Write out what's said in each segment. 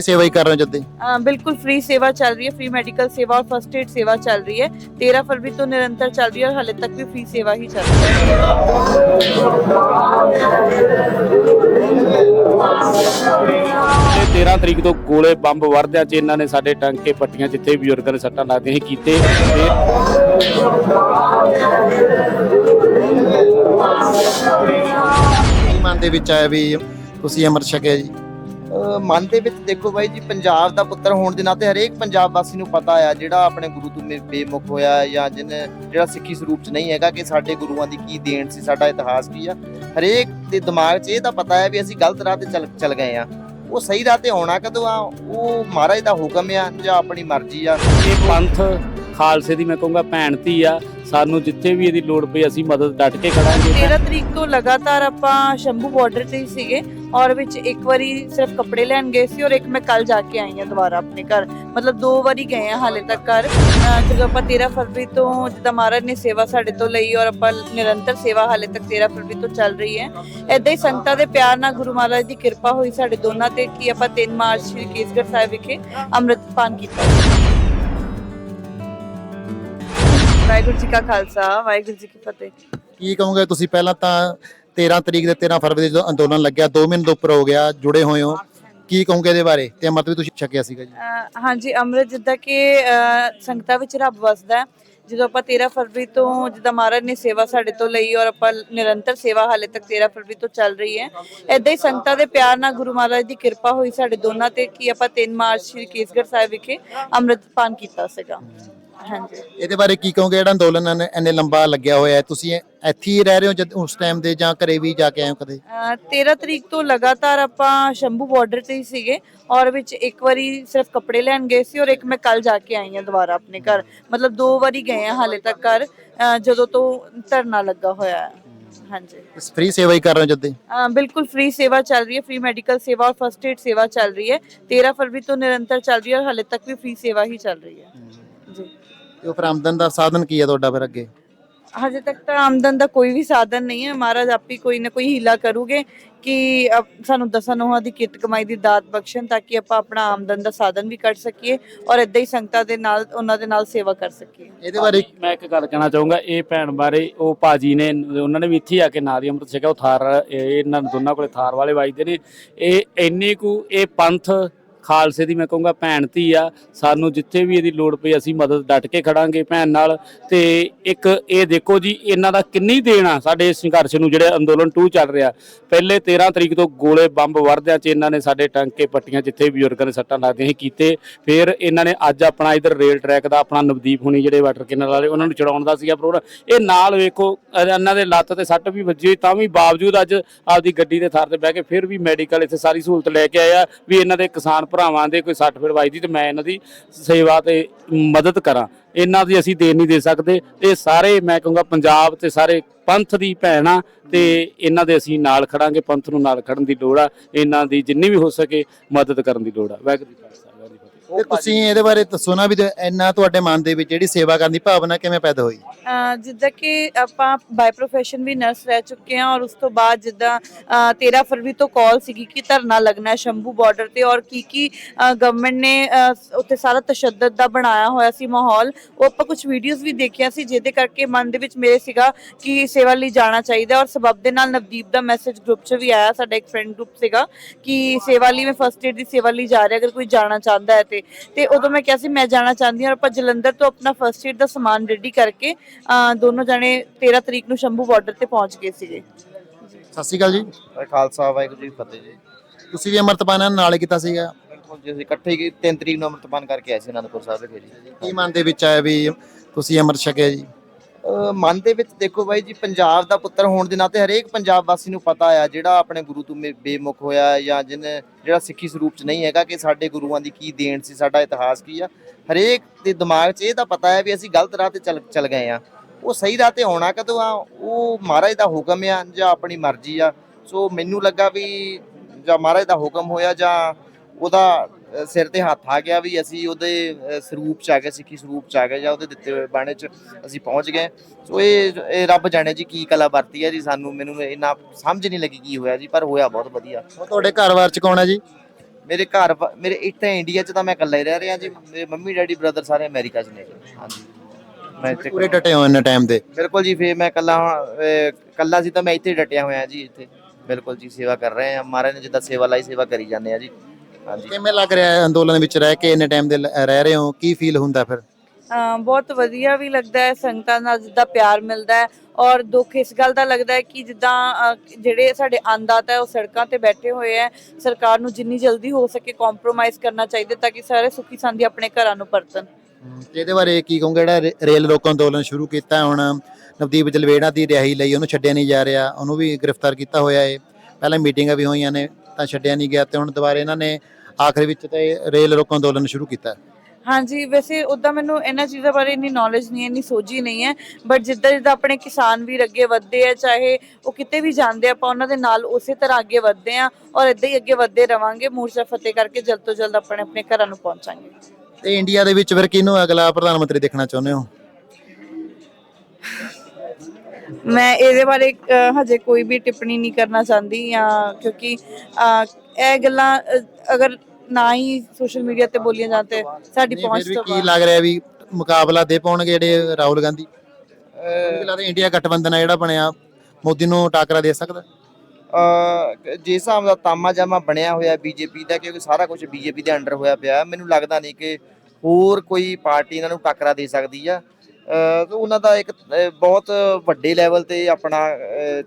ਸੇਵਾ ਹੀ ਕਰ ਰਹੇ ਹੋ ਜਦ? ਦੀ ਬਿਲਕੁਲ ਫ੍ਰੀ ਸੇਵਾ ਚੱਲ ਰਹੀ ਹੈ ਫ੍ਰੀ ਮੈਡੀਕਲ ਸੇਵਾ ਔਰ ਫਰਸਟ ਏਡ ਸੇਵਾ ਚੱਲ ਰਹੀ ਹੈ। 13 ਫਰਵਰੀ ਤੋਂ ਨਿਰੰਤਰ ਚੱਲ ਰਹੀ ਹੈ ਔਰ ਹਾਲੇ ਤੱਕ ਵੀ ਫ੍ਰੀ ਸੇਵਾ ਹੀ ਚੱਲ ਰਹੀ ਹੈ। ਤੇ 13 ਤਰੀਕ ਤੋਂ ਗੋਲੇ ਬੰਬ ਵਰਦਿਆਂ ਚ ਇਹਨਾਂ ਨੇ ਸਾਡੇ ਟਾਂਕੇ ਪੱਟੀਆਂ ਜਿੱਥੇ ਬਜ਼ੁਰਗਾਂ ਦੇ ਸੱਟਾਂ ਲੱਗਦੀਆਂ ਸੀ ਕੀਤੇ। ਤੇ ਕੀ ਵਿੱਚ ਆਇਆ ਵੀ ਤੁਸੀਂ ਅਮਰ ਛਕਿਆ ਜੀ? ਮਨ ਦੇ ਵਿੱਚ ਦੇਖੋ ਬਾਈ ਜੀ ਪੰਜਾਬ ਦਾ ਪੁੱਤਰ ਹੋਣ ਦੇ ਨਾਤੇ ਹਰੇਕ ਪੰਜਾਬ ਵਾਸੀ ਨੂੰ ਪਤਾ ਆ ਜਿਹੜਾ ਆਪਣੇ ਗੁਰੂ ਤੋਂ ਬੇਮੁਖ ਹੋਇਆ ਜਾਂ ਜਿਹਨੇ ਜਿਹੜਾ ਸਿੱਖੀ ਸਰੂਪ ਚ ਨਹੀਂ ਹੈਗਾ ਕਿ ਸਾਡੇ ਗੁਰੂਆਂ ਦੀ ਕੀ ਦੇਣ ਸੀ ਸਾਡਾ ਇਤਿਹਾਸ ਕੀ ਆ। ਹਰੇਕ ਦੇ ਦਿਮਾਗ 'ਚ ਇਹ ਤਾਂ ਪਤਾ ਹੈ ਵੀ ਅਸੀਂ ਗਲਤ ਰਾਹ ਤੇ ਚੱਲ ਚੱਲ ਗਏ ਆ। ਉਹ ਸਹੀ ਰਾਹ ਤੇ ਆਉਣਾ ਕਦੋਂ ਆ ਉਹ ਮਹਾਰਾਜ ਦਾ ਹੁਕਮ ਆ ਜਾਂ ਆਪਣੀ ਮਰਜ਼ੀ ਆ। ਇਹ ਪੰਥ ਖਾਲਸੇ ਦੀ ਮੈਂ ਕਹੂੰਗਾ ਭੈਣ ਧੀ ਆ ਸਾਨੂੰ ਜਿੱਥੇ ਵੀ ਇਹਦੀ ਲੋੜ ਪਈ ਅਸੀਂ ਮਦਦ ਡਟ ਕੇ ਖੜਾਂਗੇ। 13 ਤਰੀਕ ਤੋਂ ਲਗਾਤਾਰ ਆਪਾਂ ਸ਼ੰਭੂ ਬਾਰਡਰ ਤੇ ਹੀ ਸੀਗੇ। ਔਰ ਵਿੱਚ ਇੱਕ ਵਾਰੀ ਸਿਰਫ ਕੱਪੜੇ ਲੈਣ ਗਏ ਸੀ ਔਰ ਇੱਕ ਮੈਂ ਕੱਲ ਜਾ ਕੇ ਆਈ ਹਾਂ ਦੁਬਾਰਾ ਆਪਣੇ ਘਰ। ਮਤਲਬ ਦੋ ਵਾਰੀ ਗਏ ਆ ਹਾਲੇ ਤੱਕ ਘਰ। ਜਦੋਂ ਆਪਾਂ 13 ਫਰਵਰੀ ਤੋਂ ਜਿੱਦਾਂ ਮਹਾਰਾਜ ਨੇ ਸੇਵਾ ਸਾਡੇ ਤੋਂ ਲਈ ਔਰ ਆਪਾਂ ਨਿਰੰਤਰ ਸੇਵਾ ਹਾਲੇ ਤੱਕ 13 ਫਰਵਰੀ ਤੋਂ ਚੱਲ ਰਹੀ ਹੈ। ਐਦਾਂ ਹੀ ਸੰਗਤਾਂ ਦੇ ਪਿਆਰ ਨਾਲ ਗੁਰੂ ਮਹਾਰਾਜ ਦੀ ਕਿਰਪਾ ਹੋਈ ਸਾਡੇ ਦੋਨਾਂ ਤੇ ਕਿ ਆਪਾਂ 3 ਮਾਰਚ ਸ਼੍ਰੀ ਕੇਸਗੜ੍ਹ ਸਾਹਿਬ ਵਿਖੇ ਅੰਮ੍ਰਿਤਪਾਨ ਕੀਤਾ। ਵਾਹਿਗੁਰੂ ਜੀ ਕਾ ਖਾਲਸਾ, ਵਾਹਿਗੁਰੂ ਜੀ ਕੀ ਫਤਿਹ। ਕੀ ਕਹੋਗੇ ਤੁਸੀਂ? ਪਹਿਲਾਂ ਤਾਂ 13 ਤਰੀਕ ਦੇ 13 ਫਰਵਰੀ ਜਦੋਂ ਅੰਦੋਲਨ ਲੱਗਿਆ 2 ਮਹੀਨੇ ਤੋਂ ਉੱਪਰ ਹੋ ਗਿਆ, ਜੁੜੇ ਹੋਏ ਹੋ। ਕੀ ਕਹੋਗੇ ਇਹਦੇ ਬਾਰੇ? ਤੇ ਅੰਮ੍ਰਿਤ ਵੀ ਤੁਸੀਂ ਛਕਿਆ ਸੀਗਾ ਜੀ। ਅਹ ਹਾਂਜੀ, ਅੰਮ੍ਰਿਤ ਜਿੱਦਾਂ ਕਿ, ਅਹ ਸੰਗਤਾਂ ਵਿੱਚ ਰੱਬ ਵਸਦਾ ਹੈ। ਜਦੋਂ ਆਪਾਂ 13 ਫਰਵਰੀ ਤੋਂ, ਜਿੱਦਾਂ ਮਹਾਰਾਜ ਨੇ ਸੇਵਾ ਸਾਡੇ ਤੋਂ ਲਈ ਔਰ ਆਪਾਂ ਨਿਰੰਤਰ ਸੇਵਾ ਹਾਲੇ ਤੱਕ 13 ਫਰਵਰੀ ਤੋਂ ਚੱਲ ਰਹੀ ਹੈ। ਐਦਾਂ ਹੀ ਸੰਗਤਾਂ ਦੇ ਪਿਆਰ ਨਾਲ ਗੁਰੂ ਮਹਾਰਾਜ ਦੀ ਕਿਰਪਾ ਹੋਈ ਸਾਡੇ ਦੋਨਾਂ ਤੇ, ਕਿ ਆਪਾਂ 3 ਮਾਰਚ ਸ਼੍ਰੀ ਕੇਸਗੜ੍ਹ ਸਾਹਿਬ ਵਿਖੇ ਅੰਮ੍ਰਿਤਪਾਨ ਕੀਤਾ ਸੀਗਾ। ਹਾਂਜੀ। ਇਹਦੇ ਬਾਰੇ ਕੀ ਕਹੋਗੇ? ਜਿਹੜਾ ਅੰਦੋਲਨ ਇੰਨੇ- ਇੰਨੇ ਲੰਬਾ ਲੱਗਿਆ ਹੋਇਆ ਹੈ ਤੁਸੀਂ ਇੱਥੇ ਹੀ ਰਹਿ ਰਹੇ ਹੋ ਜਦ ਉਸ ਟਾਈਮ ਦੇ ਜਾਂ ਘਰੇ ਵੀ ਜਾ ਕੇ ਆਏ ਹੋ ਕਦੇ? ਅਹ 13 ਤਰੀਕ ਤੋਂ ਲਗਾਤਾਰ ਆਪਾਂ ਸ਼ੰਭੂ ਬਾਰਡਰ ਤੇ ਹੀ ਸੀਗੇ ਔਰ ਵਿੱਚ ਇੱਕ ਵਾਰੀ ਸਿਰਫ ਕੱਪੜੇ ਲੈਣ ਗਏ ਸੀ ਔਰ ਇੱਕ ਮੈਂ ਕੱਲ ਜਾ ਕੇ ਆਈ ਹਾਂ ਦੁਬਾਰਾ ਆਪਣੇ ਘਰ। ਮਤਲਬ ਦੋ ਵਾਰੀ ਗਏ ਆ ਹਾਲੇ ਤੱਕ ਘਰ ਅਹ ਜਦੋਂ ਤੋਂ ਧਰਨਾ ਲੱਗਾ ਹੋਇਆ ਹੈ। ਹਾਂਜੀ। ਫ੍ਰੀ ਸੇਵਾ ਹੀ ਕਰ ਰਹੇ ਹੋ ਜਦ ਦੀ? ਅਹ ਬਿਲਕੁਲ ਫ੍ਰੀ ਸੇਵਾ ਚੱਲ ਰਹੀ ਹੈ ਫ੍ਰੀ ਮੈਡੀਕਲ ਸੇਵਾ ਔਰ ਫਰਸਟ ਏਡ ਸੇਵਾ ਚੱਲ ਰਹੀ ਹੈ। 13 ਫਰਵਰੀ ਤੋਂ ਨਿਰੰਤਰ ਚੱਲ ਰਹੀ ਹੈ ਔਰ ਹਾਲੇ ਤੱਕ ਵੀ ਫ੍ਰੀ ਸੇਵਾ ਹੀ ਚੱਲ ਰਹੀ ਹੈ। ਜੀ। ਤੇ ਉਹ ਫਿਰ ਆਮਦਨ ਦਾ ਸਾਧਨ ਕੀ ਹੈ ਤੁਹਾਡਾ ਫਿਰ ਅੱਗੇ? ਹਜੇ ਤੱਕ ਤਾਂ ਆਮਦਨ ਦਾ ਕੋਈ ਵੀ ਸਾਧਨ ਨਹੀਂ ਹੈ। ਮਹਾਰਾਜ ਆਪੀ ਕੋਈ ਨਾ ਕੋਈ ਹੀਲਾ ਕਰੂਗੇ ਕਿ ਅਪ- ਸਾਨੂੰ ਦਸਾਂ ਨੋਹਾਂ ਦੀ ਕਿਰਤ ਕਮਾਈ ਦੀ ਦਾਤ ਬਖਸ਼ਣ ਤਾਂ ਕਿ ਆਪਾਂ ਆਪਣਾ ਆਮਦਨ ਦਾ ਸਾਧਨ ਵੀ ਕੱਢ ਸਕੀਏ ਔਰ ਇਦਾਂ ਹੀ ਸੰਗਤਾਂ ਦੇ ਨਾਲ ਉਹਨਾਂ ਦੇ ਨਾਲ ਸੇਵਾ ਕਰ ਸਕੀਏ। ਇਹਦੇ ਬਾਰੇ ਮੈਂ ਇੱਕ ਗੱਲ ਕਹਿਣਾ ਚਾਹੂੰਗਾ ਇਹ ਭੈਣ ਬਾਰੇ ਉਹ ਭਾਜੀ ਨੇ ਉਹਨਾਂ ਨੇ ਵੀ ਇੱਥੇ ਆ ਕੇ ਨਾਲ ਹੀ ਅੰਮ੍ਰਿਤ ਛਕਿਆ ਉਹ ਥਾਰ ਇਹ ਇਹਨਾਂ ਦੋਨਾਂ ਕੋਲੇ ਥਾਰ ਵਾਲੇ ਵੱਜਦੇ ਨੇ। ਇਹ ਇੰਨੀ ਕੁ ਇਹ ਪੰਥ ਖਾਲਸੇ ਦੀ ਮੈਂ ਕਹੂੰਗਾ ਭੈਣ ਧੀ ਆ, ਸਾਨੂੰ ਜਿੱਥੇ ਵੀ ਇਹਦੀ ਲੋੜ ਪਈ ਅਸੀਂ ਮਦਦ ਡਟ ਕੇ ਖੜਾਂਗੇ ਭੈਣ ਨਾਲ। ਤੇ ਇੱਕ ਇਹ ਦੇਖੋ ਜੀ, ਇਹਨਾਂ ਦਾ ਕਿੰਨੀ ਦੇਣਾ ਸਾਡੇ ਇਸ ਸੰਘਰਸ਼ ਨੂੰ, ਜਿਹੜੇ ਅੰਦੋਲਨ 2 ਚੱਲ ਰਿਹਾ। ਪਹਿਲੇ 13 ਤਰੀਕ ਤੋਂ ਗੋਲੇ ਬੰਬ ਵਰਦਿਆਂ ਚ ਇਹਨਾਂ ਨੇ ਸਾਡੇ ਟਾਂਕੇ ਪੱਟੀਆਂ ਜਿੱਥੇ ਬਜ਼ੁਰਗਾਂ ਨੇ ਸੱਟਾਂ ਲੱਗਦੀਆਂ ਸੀ ਕੀਤੇ। ਫਿਰ ਇਹਨਾਂ ਨੇ ਅੱਜ ਆਪਣਾ ਇਧਰ ਰੇਲ ਟਰੈਕ ਦਾ ਆਪਣਾ ਨਵਦੀਪ ਹੁਣੀ ਜਿਹੜੇ ਵਾਟਰ ਕੈਨਲ ਵਾਲੇ, ਉਹਨਾਂ ਨੂੰ ਚੜਾਉਣ ਦਾ ਸੀਗਾ ਪ੍ਰੋਗਰਾਮ। ਇਹ ਨਾਲ ਵੇਖੋ ਇਹਨਾਂ ਦੇ ਲੱਤ ਤੇ ਸੱਟ ਵੀ ਵੱਜੀ ਹੋਈ, ਤਾਂ ਵੀ ਬਾਵਜੂਦ ਅੱਜ ਆਪਦੀ ਗੱਡੀ ਦੇ ਥਾਰ ਤੇ ਬਹਿ ਕੇ ਫਿਰ ਵੀ ਮੈਡੀਕਲ ਇੱਥੇ ਸਾਰੀ ਸਹੂਲਤ ਲੈ ਕੇ ਆਇਆ ਵੀ ਇਹਨਾਂ ਦੇ ਕਿਸਾਨ ਭਰਾਵਾਂ ਦੇ ਕੋਈ ਸੱਟ ਫਿਰ ਵੱਜਦੀ ਤੇ ਮੈਂ ਇਹਨਾਂ ਦੀ ਸੇਵਾ ਤੇ ਮਦਦ ਕਰਾਂ। ਇਹਨਾਂ ਦੀ ਅਸੀਂ ਦੇਣ ਨਹੀਂ ਦੇ ਸਕਦੇ। ਇਹ ਸਾਰੇ ਮੈਂ ਕਹੂੰਗਾ ਪੰਜਾਬ ਤੇ ਸਾਰੇ ਪੰਥ ਦੀ ਭੈਣ ਆ ਤੇ ਇਹਨਾਂ ਦੇ ਅਸੀਂ ਨਾਲ ਖੜਾਂਗੇ। ਪੰਥ ਨੂੰ ਨਾਲ ਖੜਨ ਦੀ ਲੋੜ ਆ। ਇਹਨਾਂ ਦੀ ਜਿੰਨੀ ਵੀ ਹੋ ਸਕੇ ਮਦਦ ਕਰਨ ਦੀ ਲੋੜ ਆ। ਵਾਹਿਗੁਰੂ ਜੀ ਤੇ ਤੁਸੀਂ ਇਹਦੇ ਬਾਰੇ ਦੱਸੋ ਨਾ ਵੀ ਤੇ ਇੰਨਾ ਤੁਹਾਡੇ ਮਨ ਦੇ ਵਿੱਚ ਜਿਹੜੀ ਸੇਵਾ ਕਰਨ ਦੀ ਭਾਵਨਾ ਕਿਵੇਂ ਪੈਦਾ ਹੋਈ? ਅਹ ਜਿੱਦਾਂ ਕਿ ਆਪਾਂ ਬਾਈ ਪ੍ਰੋਫੈਸ਼ਨ ਵੀ ਨਰਸ ਰਹਿ ਚੁੱਕੇ ਹਾਂ ਔਰ ਉਸ ਤੋਂ ਬਾਅਦ ਜਿੱਦਾਂ ਅਹ 13 ਫਰਵਰੀ ਤੋਂ ਕਾਲ ਸੀਗੀ ਕਿ ਧਰਨਾ ਲੱਗਣਾ ਹੈ ਸ਼ੰਭੂ ਬਾਰਡਰ ਤੇ ਔਰ ਕੀ ਕੀ ਗਵਰਨਮੈਂਟ ਨੇ ਅਹ, ਉੱਥੇ ਸਾਰਾ ਤਸ਼ੱਦਦ ਦਾ ਬਣਾਇਆ ਹੋਇਆ ਸੀ ਮਾਹੌਲ ਉਹ ਆਪਾਂ ਕੁਝ ਵੀਡੀਓਜ਼ ਵੀ ਦੇਖਿਆ ਸੀ ਜਿਹਦੇ ਕਰਕੇ ਮਨ ਦੇ ਵਿੱਚ ਮੇਰੇ ਸੀਗਾ ਕਿ ਸੇਵਾ ਲਈ ਜਾਣਾ ਚਾਹੀਦਾ ਔਰ ਸਬਬ ਦੇ ਨਾਲ ਨਵਦੀਪ ਦਾ ਮੈਸੇਜ ਗਰੁੱਪ 'ਚ ਵੀ ਆਇਆ ਸਾਡਾ ਇੱਕ ਫਰੈਂਡ ਗਰੁੱਪ ਸੀਗਾ ਕਿ ਸੇਵਾ ਲਈ ਮੈਂ ਫਸਟ ਏਡ ਦੀ ਸੇਵਾ ਲਈ ਜਾ ਰਿਹਾ ਅਗਰ ਕੋਈ ਜਾਣਾ ਚਾਹੁੰਦਾ ਹੈ ਤੇ ਤੇ ਉਦੋਂ ਮੈਂ ਕਿਹਾ ਸੀ ਮੈਂ ਜਾਣਾ ਚਾਹੁੰਦੀ ਹਾਂ ਔਰ ਆਪਾਂ ਜਲੰਧਰ ਤੋਂ ਆਪਣਾ ਫਸਟ ਏਡ ਦਾ ਸਮਾਨ ਰੈਡੀ ਕਰਕੇ ਦੋਨੋਂ ਜਾਣੇ 13 ਤਰੀਕ ਨੂੰ ਸ਼ੰਭੂ ਬਾਰਡਰ ਤੇ ਪਹੁੰਚ ਗਏ ਸੀਗੇ। ਸਤਿ ਸ਼੍ਰੀ ਅਕਾਲ ਜੀ। ਖਾਲਸਾ ਵਾਹਿਗੁਰੂ ਜੀ ਕੀ ਫਤਿਹ ਜੀ। ਤੁਸੀਂ ਵੀ ਅੰਮ੍ਰਿਤਪਾਨ ਨਾਲ ਕੀਤਾ ਸੀਗਾ? ਬਿਲਕੁਲ ਜੀ ਅਸੀਂ ਇਕੱਠੇ ਹੀ 3 ਤਰੀਕ ਨੂੰ ਅੰਮ੍ਰਿਤਪਾਨ ਕਰਕੇ ਆਏ ਸੀ ਅਨੰਦਪੁਰ ਸਾਹਿਬ ਵਿਖੇ ਜੀ। ਕੀ ਮਨ ਦੇ ਵਿੱਚ ਆਇਆ ਵੀ ਤੁਸੀਂ ਅੰਮ੍ਰਿਤ ਛਕਿਆ ਜੀ? ਮਨ ਦੇ ਵਿੱਚ ਦੇਖੋ ਬਾਈ ਜੀ, ਪੰਜਾਬ ਦਾ ਪੁੱਤਰ ਹੋਣ ਦੇ ਨਾਤੇ ਹਰੇਕ ਪੰਜਾਬ ਵਾਸੀ ਨੂੰ ਪਤਾ ਆ ਜਿਹੜਾ ਆਪਣੇ ਗੁਰੂ ਤੋਂ ਬੇ- ਬੇਮੁਖ ਹੋਇਆ ਜਾਂ ਜਿਹਨੇ ਜਿਹੜਾ ਸਿੱਖੀ ਸਰੂਪ ਚ ਨਹੀਂ ਹੈਗਾ ਕਿ ਸਾਡੇ ਗੁਰੂਆਂ ਦੀ ਕੀ ਦੇਣ ਸੀ, ਸਾਡਾ ਇਤਿਹਾਸ ਕੀ ਆ। ਹਰੇਕ ਦੇ ਦਿਮਾਗ 'ਚ ਇਹ ਤਾਂ ਪਤਾ ਹੈ ਵੀ ਅਸੀਂ ਗਲਤ ਰਾਹ ਤੇ ਚੱਲ ਚੱਲ ਗਏ ਆ। ਉਹ ਸਹੀ ਰਾਹ ਤੇ ਆਉਣਾ ਕਦੋਂ ਆ, ਉਹ ਮਹਾਰਾਜ ਦਾ ਹੁਕਮ ਆ ਜਾਂ ਆਪਣੀ ਮਰਜ਼ੀ ਆ। ਸੋ ਮੈਨੂੰ ਲੱਗਾ ਵੀ ਜਾਂ ਮਹਾਰਾਜ ਦਾ ਹੁਕਮ ਹੋਇਆ ਜਾਂ ਉਹਦਾ ਸਿਰ ਤੇ ਹੱਥ ਆ ਗਿਆ ਵੀ ਅਸੀਂ ਉਹਦੇ ਸਰੂਪ ਚ ਆ ਗਏ ਸਿੱਖੀ ਸਰੂਪ ਚ ਆ ਗਏ ਜਾਂ ਉਹਦੇ ਦਿੱਤੇ ਹੋਏ ਬਾਣੇ ਚ ਅਸੀਂ ਪਹੁੰਚ ਗਏ। ਸੋ ਇਹ ਇਹ ਰੱਬ ਜਾਣੇ ਜੀ ਕੀ ਕਲਾ ਵਰਤੀ ਹੈ ਜੀ ਸਾਨੂੰ ਮੈਨੂੰ ਇੰਨਾ ਸਮਝ ਨਹੀਂ ਲੱਗੀ ਕੀ ਹੋਇਆ ਜੀ ਪਰ ਹੋਇਆ ਬਹੁਤ ਵਧੀਆ। ਉਹ ਤੁਹਾਡੇ ਘਰ-ਬਾਰ ਚ ਕੌਣ ਹੈ ਜੀ? ਮੇਰੇ ਘਰ ਮੇਰੇ ਇੱਥੇ ਇੰਡੀਆ 'ਚ ਤਾਂ ਮੈਂ ਇਕੱਲਾ ਹੀ ਰਹਿ ਰਿਹਾ ਜੀ ਮੇਰੇ ਮੰਮੀ ਡੈਡੀ ਬ੍ਰਦਰ ਸਾਰੇ ਅਮਰੀਕਾ 'ਚ ਨੇ। ਹਾਂਜੀ। ਮੈਂ ਇੱਥੇ ਪੂਰੇ ਡਟੇ ਹੋ ਇੰਨੇ ਟਾਈਮ ਦੇ। ਬਿਲਕੁਲ ਜੀ ਫੇਰ ਮੈਂ ਇਕੱਲਾ ਇਕੱਲਾ ਸੀ ਤਾਂ ਮੈਂ ਇੱਥੇ ਡਟਿਆ ਹੋਇਆ ਜੀ ਇੱਥੇ। ਬਿਲਕੁਲ ਜੀ ਸੇਵਾ ਕਰ ਰਹੇ ਆ ਮਹਾਰਾਜ ਨੇ ਜਿੱਦਾਂ ਸੇਵਾ ਲਾਈ ਸੇਵਾ ਕਰੀ ਜਾਂਦੇ ਆ ਜੀ। ਕਿਵੇਂ ਲੱਗ ਰਿਹਾ ਹੈ ਅੰਦੋਲਨ ਵਿੱਚ ਰਹਿ ਕੇ ਇੰਨੇ ਟਾਈਮ ਦੇ ਲ- ਰਹਿ ਰਹੇ ਹੋ? ਕੀ ਫੀਲ ਹੁੰਦਾ ਫਿਰ? ਬਹੁਤ ਵਧੀਆ ਵੀ ਲੱਗਦਾ ਹੈ ਸੰਗਤਾਂ ਨਾਲ ਜਿੱਦਾਂ ਪਿਆਰ ਮਿਲਦਾ ਹੈ ਔਰ ਦੁੱਖ ਇਸ ਗੱਲ ਦਾ ਲੱਗਦਾ ਹੈ ਕਿ ਜਿੱਦਾਂ ਜਿਹੜੇ ਸਾਡੇ ਅੰਨਦਾਤਾ ਹੈ ਉਹ ਸੜਕਾਂ ਤੇ ਬੈਠੇ ਹੋਏ ਹੈ ਸਰਕਾਰ ਨੂੰ ਜਿੰਨੀ ਜਲਦੀ ਹੋ ਸਕੇ ਕੰਪਰੋਮਾਈਜ਼ ਕਰਨਾ ਚਾਹੀਦਾ ਤਾਂ ਕਿ ਸਾਰੇ ਸੁਖੀ ਸੰਦੀ ਆਪਣੇ ਘਰਾਂ ਨੂੰ ਪਰਤਣ। ਤੇ ਇਹਦੇ ਬਾਰੇ ਕੀ ਕਹੋਗੇ? ਜਿਹੜਾ ਰੇ- ਰੇਲ ਰੋਕੋ ਅੰਦੋਲਨ ਸ਼ੁਰੂ ਕੀਤਾ ਹੁਣ ਨਵਦੀਪ ਜਲਵੇੜਾ ਦੀ ਰਿਹਾਈ ਲਈ ਉਹਨੂੰ ਛੱਡਿਆ ਨਹੀਂ ਜਾ ਰਿਹਾ ਉਹਨੂੰ ਵੀ ਗ੍ਰਿਫਤਾਰ ਕੀਤਾ ਹੋਇਆ ਹੈ ਪਹਿਲਾਂ ਮੀਟਿੰਗਾਂ ਵੀ ਹੋਈਆਂ ਨੇ ਤਾਂ ਛੱਡਿਆ ਨਹੀਂ ਗਿਆ ਤੇ ਹੁਣ ਦੁਬਾਰਾ ਇਹਨਾਂ ਨੇ ਆਖਰੀ ਵਿੱਚ ਤੇ ਰੇਲ ਰੋਕੋ ਅੰਦੋਲਨ ਸ਼ੁਰੂ ਕੀਤਾ ਹਾਂਜੀ ਵੈਸੇ ਉਦਾਂ ਮੈਨੂੰ ਇਹਨਾਂ ਚੀਜ਼ਾਂ ਬਾਰੇ ਇੰਨੀ ਨੌਲੇਜ ਨਹੀਂ ਹੈ ਇੰਨੀ ਸੋਝੀ ਨਹੀਂ ਹੈ ਬਟ ਜਿੱਦਾਂ ਜਿੱਦਾਂ ਆਪਣੇ ਕਿਸਾਨ ਵੀਰ ਅੱਗੇ ਵਧਦੇ ਆ ਚਾਹੇ ਉਹ ਕਿਤੇ ਵੀ ਜਾਂਦੇ ਆ, ਆਪਾਂ ਉਹਨਾਂ ਦੇ ਨਾਲ ਉਸੇ ਤਰ੍ਹਾਂ ਅੱਗੇ ਵਧਦੇ ਆ ਔਰ ਇਦਾਂ ਹੀ ਅੱਗੇ ਵਧਦੇ ਰਵਾਂਗੇ ਮੋਰਚਾ ਫਤਿਹ ਕਰਕੇ ਜਲਦ ਤੋਂ ਜਲਦ ਆਪਣੇ ਆਪਣੇ ਘਰਾਂ ਨੂੰ ਪਹੁੰਚਾਂਗੇ। ਤੇ ਇੰਡੀਆ ਦੇ ਵਿੱਚ ਫਿਰ ਕਿਹਨੂੰ ਅਗਲਾ ਪ੍ਰਧਾਨ ਮੰਤਰੀ ਦੇਖਣਾ ਚਾਹੁੰਦੇ ਹੋ? ਮੈਂ ਇਹਦੇ ਬਾਰੇ ਅ, ਹਜੇ ਕੋਈ ਵੀ ਟਿੱਪਣੀ ਨਹੀਂ ਕਰਨਾ ਚਾਹੁੰਦੀ ਜਾਂ ਕਿਉਂਕਿ ਅ, ਇਹ ਗੱਲਾਂ ਅ, ਅਗਰ ਨਾ ਹੀ ਸੋਸ਼ਲ ਮੀਡੀਆ ਤੇ ਬੋਲੀਆਂ ਜਾਣ ਤੇ ਸਾਡੀ ਪਹੁੰਚ ਤੋਂ ਕੀ ਲੱਗ ਰਿਹਾ ਵੀ ਮੁਕਾਬਲਾ ਦੇ ਪਾਉਣਗੇ ਜਿਹੜੇ ਰਾਹੁਲ ਗਾਂਧੀ? ਮੈਨੂੰ ਲੱਗਦਾ ਇੰਡੀਆ ਗਠਬੰਧਨ ਆ ਜਿਹੜਾ ਬਣਿਆ ਮੋਦੀ ਨੂੰ ਟਾਕਰਾ ਦੇ ਸਕਦਾ? ਜਿਸ ਹਿਸਾਬ ਦਾ ਤਾਮਾ ਜਾਮਾ ਬਣਿਆ ਹੋਇਆ ਬੀਜੇਪੀ ਦਾ ਕਿਉਂਕਿ ਸਾਰਾ ਕੁਝ ਬੀਜੇਪੀ ਦੇ ਅੰਡਰ ਹੋਇਆ ਪਿਆ ਮੈਨੂੰ ਲੱਗਦਾ ਨਹੀਂ ਕਿ ਹੋਰ ਕੋਈ ਪਾਰਟੀ ਇਹਨਾਂ ਨੂੰ ਟੱਕਰਾ ਦੇ ਸਕਦੀ ਆ। ਉਹਨਾਂ ਦਾ ਇੱਕ ਬਹੁਤ ਵੱਡੇ ਲੈਵਲ ਤੇ ਆਪਣਾ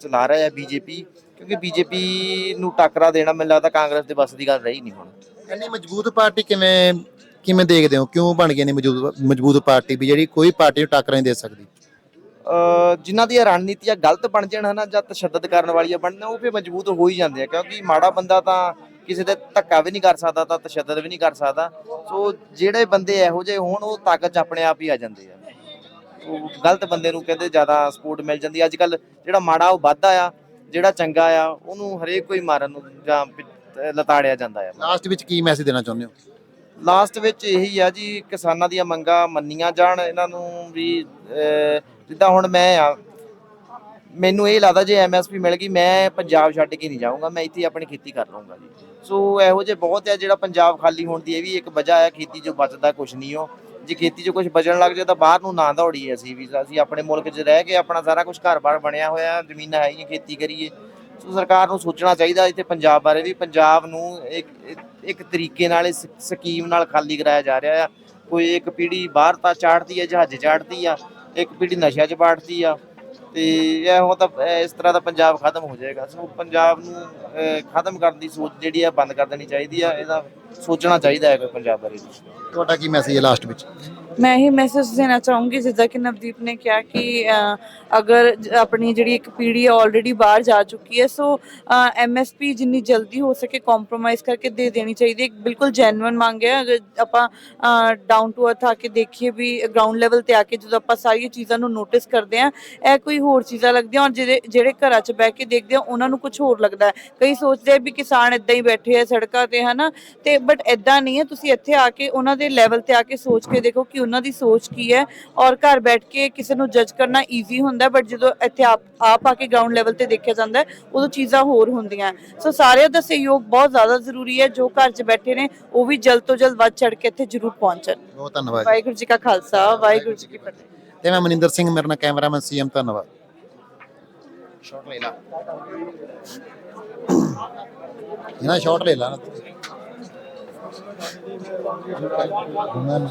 ਚਲਾ ਰਿਹਾ ਹੈ ਬੀਜੇਪੀ ਕਿਉਂਕਿ ਬੀਜੇਪੀ ਨੂੰ ਟੱਕਰਾ ਦੇਣਾ ਮੈਨੂੰ ਲੱਗਦਾ ਕਾਂਗਰਸ ਦੇ ਬਸ ਦੀ ਗੱਲ ਰਹੀ ਨਹੀਂ ਹੁਣ। ਇੰਨੀ ਮਜ਼ਬੂਤ ਪਾਰਟੀ ਕਿਵੇਂ ਕਿਵੇਂ ਦੇਖਦੇ ਹੋ? ਕਿਉਂ ਬਣ ਗਈ ਨੇ ਮਜ਼ਬੂਤ ਮਜ਼ਬੂਤ ਪਾਰਟੀ ਵੀ ਜਿਹੜੀ ਕੋਈ ਪਾਰਟੀ ਨੂੰ ਟੱਕਰਾ ਨਹੀਂ ਦੇ ਸਕਦੀ? ਅ, ਜਿਨ੍ਹਾਂ ਦੀਆਂ ਰਣਨੀਤੀਆਂ ਗਲਤ ਬਣ ਜਾਣ ਹਨਾ ਜਾਂ ਤਸ਼ੱਦਦ ਕਰਨ ਵਾਲੀਆਂ ਬਣਨ ਉਹ ਫੇ ਮਜ਼ਬੂਤ ਹੋ ਹੀ ਜਾਂਦੇ ਆ ਕਿਉਂਕਿ ਮਾੜਾ ਬੰਦਾ ਤਾਂ ਕਿਸੇ ਦੇ ਧੱਕਾ ਵੀ ਨਹੀਂ ਕਰ ਸਕਦਾ ਤਾਂ ਤਸ਼ੱਦਦ ਵੀ ਨਹੀਂ ਕਰ ਸਕਦਾ। ਸੋ ਜਿਹੜੇ ਬੰਦੇ ਇਹੋ ਜਿਹੇ ਹੋਣ ਉਹ ਤਾਕਤ 'ਚ ਆਪਣੇ ਆਪ ਹੀ ਆ ਜਾਂਦੇ ਆ। ਉਹ ਗਲਤ ਬੰਦੇ ਨੂੰ ਕਹਿੰਦੇ ਜ਼ਿਆਦਾ ਸਪੋਰਟ ਮਿਲ ਜਾਂਦੀ ਅੱਜ ਕੱਲ ਜਿਹੜਾ ਮਾੜਾ ਉਹ ਵੱਧਦਾ ਆ ਜਿਹੜਾ ਚੰਗਾ ਆ ਉਹਨੂੰ ਹਰੇਕ ਕੋਈ ਮਾਰਨ ਨੂੰ ਜਾਂ ਪਿ- ਲਤਾੜਿਆ ਜਾਂਦਾ ਆ ਲਾਸਟ ਵਿੱਚ ਕੀ ਮੈਸੇਜ ਦੇਣਾ ਚਾਹੁੰਦੇ ਹੋ? ਲਾਸਟ ਵਿੱਚ ਇਹੀ ਆ ਜੀ ਕਿਸਾਨਾਂ ਦੀਆਂ ਮੰਗਾਂ ਮੰਨੀਆਂ ਜਾਣ ਇਹਨਾਂ ਨੂੰ ਵੀ ਅਹ, ਜਿੱਦਾਂ ਹੁਣ ਮੈਂ ਆ ਮੈਨੂੰ ਇਹ ਲੱਗਦਾ ਜੇ ਐਮਐਸਪੀ ਮਿਲ ਗਈ ਮੈਂ ਪੰਜਾਬ ਛੱਡ ਕੇ ਨਹੀਂ ਜਾਊਂਗਾ ਮੈਂ ਇੱਥੇ ਹੀ ਆਪਣੀ ਖੇਤੀ ਕਰ ਲਵਾਂਗਾ ਜੀ। ਸੋ ਇਹੋ ਜਿਹੇ ਬਹੁਤ ਆ ਜਿਹੜਾ ਪੰਜਾਬ ਖਾਲੀ ਹੋਣ ਦੀ ਇਹ ਵੀ ਇੱਕ ਵਜ੍ਹਾ ਹੈ ਖੇਤੀ ਜੋ ਬਚਦਾ ਕੁਝ ਨਹੀਂ ਉਹ ਜੇ ਖੇਤੀ 'ਚ ਕੁਝ ਬਚਣ ਲੱਗ ਜਾਏ ਤਾਂ ਬਾਹਰ ਨੂੰ ਨਾ ਦੌੜੀਏ ਅਸੀਂ ਵੀ ਅਸੀਂ ਆਪਣੇ ਮੁਲਕ 'ਚ ਰਹਿ ਕੇ ਆਪਣਾ ਸਾਰਾ ਕੁਝ ਘਰ-ਬਾਰ ਬਣਿਆ ਹੋਇਆ ਜ਼ਮੀਨਾਂ ਹੈਗੀਆਂ ਖੇਤੀ ਕਰੀਏ। ਸਰਕਾਰ ਨੂੰ ਸੋਚਣਾ ਚਾਹੀਦਾ ਇੱਥੇ ਪੰਜਾਬ ਬਾਰੇ ਵੀ ਪੰਜਾਬ ਨੂੰ ਇੱਕ ਇੱਕ- ਤਰੀਕੇ ਨਾਲ ਇਸ ਸਕੀਮ ਨਾਲ ਖਾਲੀ ਕਰਾਇਆ ਜਾ ਰਿਹਾ ਆ। ਕੋਈ ਇੱਕ ਪੀੜ੍ਹੀ ਬਾਹਰ ਤਾਂ ਚਾੜਦੀ ਆ ਜਹਾਜ਼ ਚਾੜਦੀ ਆ ਇੱਕ ਪੀੜ੍ਹੀ ਨਸ਼ਿਆਂ 'ਚ ਬਾੜਦੀ ਆ। ਤੇ ਇਹ ਹੋ ਤਾਂ ਇਸ ਤਰ੍ਹਾਂ ਦਾ ਪੰਜਾਬ ਖਤਮ ਹੋ ਜਾਏਗਾ। ਸੋ ਪੰਜਾਬ ਨੂੰ ਅਹ, ਖਤਮ ਕਰਨ ਦੀ ਸੋਚ ਜਿਹੜੀ ਆ ਬੰਦ ਕਰ ਦੇਣੀ ਚਾਹੀਦੀ ਆ। ਇਹਦਾ ਸੋਚਣਾ ਚਾਹੀਦਾ ਹੈ ਕੋਈ ਪੰਜਾਬ ਬਾਰੇ ਵੀ ਤੁਹਾਡਾ ਕੀ ਮੈਸੇਜ ਹੈ ਲਾਸਟ ਵਿੱਚ? ਮੈਂ ਇਹ ਮੈਸੇਜ ਦੇਣਾ ਚਾਹੂੰਗੀ ਜਿੱਦਾਂ ਕਿ ਨਵਦੀਪ ਨੇ ਕਿਹਾ ਕਿ ਅ, ਅਗਰ ਜ- ਆਪਣੀ ਜਿਹੜੀ ਇੱਕ ਪੀੜ੍ਹੀ ਹੈ ਆਲਰੇਡੀ ਬਾਹਰ ਜਾ ਚੁੱਕੀ ਹੈ ਸੋ ਐਮਐਸਪੀ ਜਿੰਨੀ ਜਲਦੀ ਹੋ ਸਕੇ ਕੰਪਰੋਮਾਈਜ਼ ਕਰਕੇ ਦੇ ਦੇਣੀ ਚਾਹੀਦੀ ਹੈ। ਇੱਕ ਬਿਲਕੁਲ ਜੈਨੂਇਨ ਮੰਗ ਹੈ। ਅਗਰ ਆਪਾਂ ਡਾਊਨ ਟੂ ਅਰਥ ਆ ਕੇ ਦੇਖੀਏ ਵੀ ਗਰਾਊਂਡ ਲੈਵਲ ਤੇ ਆ ਕੇ ਜਦੋਂ ਆਪਾਂ ਸਾਰੀਆਂ ਚੀਜ਼ਾਂ ਨੂੰ ਨੋਟਿਸ ਕਰਦੇ ਆ ਇਹ ਕੋਈ ਹੋਰ ਚੀਜ਼ਾਂ ਲੱਗਦੀਆਂ ਔਰ ਜਿਹੜੇ ਜਿਹੜੇ ਘਰਾਂ 'ਚ ਬਹਿ ਕੇ ਦੇਖਦੇ ਆ ਉਹਨਾਂ ਨੂੰ ਕੁਝ ਹੋਰ ਲੱਗਦਾ ਹੈ। ਕਈ ਸੋਚਦੇ ਆ ਵੀ ਕਿਸਾਨ ਇਦਾਂ ਹੀ ਬੈਠੇ ਆ ਸੜਕਾਂ ਤੇ ਹਨਾ? ਤੇ ਬਟ ਇਦਾਂ ਨਹੀਂ ਹੈ। ਤੁਸੀਂ ਇੱਥੇ ਆ ਕੇ ਉਹਨਾਂ ਦੇ ਲੈਵਲ ਤੇ ਆ ਕੇ ਸੋਚ ਕੇ ਦੇਖੋ ਕਿ ਉਹਨਾਂ ਦੀ ਸੋਚ ਕੀ ਹੈ। ਔਰ ਘਰ ਬੈਠ ਕੇ ਕਿਸੇ ਨੂੰ ਜੱਜ ਕਰਨਾ ਈਜ਼ੀ ਹੁੰਦਾ ਬਟ ਜਦੋਂ ਇੱਥੇ ਆਪ ਆਪ ਆ ਕੇ ਗਰਾਊਂਡ ਲੈਵਲ ਤੇ ਦੇਖਿਆ ਜਾਂਦਾ ਹੈ, ਉਦੋਂ ਚੀਜ਼ਾਂ ਹੋਰ ਹੁੰਦੀਆਂ ਸੋ ਸਾਰਿਆਂ ਦਾ ਸਹਿਯੋਗ ਬਹੁਤ ਜ਼ਿਆਦਾ ਜ਼ਰੂਰੀ ਹੈ। ਜੋ ਘਰ 'ਚ ਬੈਠੇ ਨੇ ਉਹ ਵੀ ਜਲਦ ਤੋਂ ਜਲਦ ਵੱਧ ਚੜ ਕੇ ਇੱਥੇ ਜ਼ਰੂਰ ਪਹੁੰਚਣ। ਬਹੁਤ ਧੰਨਵਾਦ ਵਾਹਿਗੁਰੂ ਜੀ ਕਾ ਖਾਲਸਾ ਵਾਹਿਗੁਰੂ ਜੀ ਕੀ ਫਤਿਹ। ਤੇ ਮੈਂ ਮਨਿੰਦਰ ਸਿੰਘ ਮੇਰੇ ਨਾਲ ਕੈਮਰਾਮੈਨ ਸੀਐਮ ਧੰਨਵਾਦ। ਸ਼ਾਟ ਲੈ ਲਾ। ਇਹਨਾਂ ਸ਼ਾਟ ਲੈ ਲਾ ਨਾ। dengan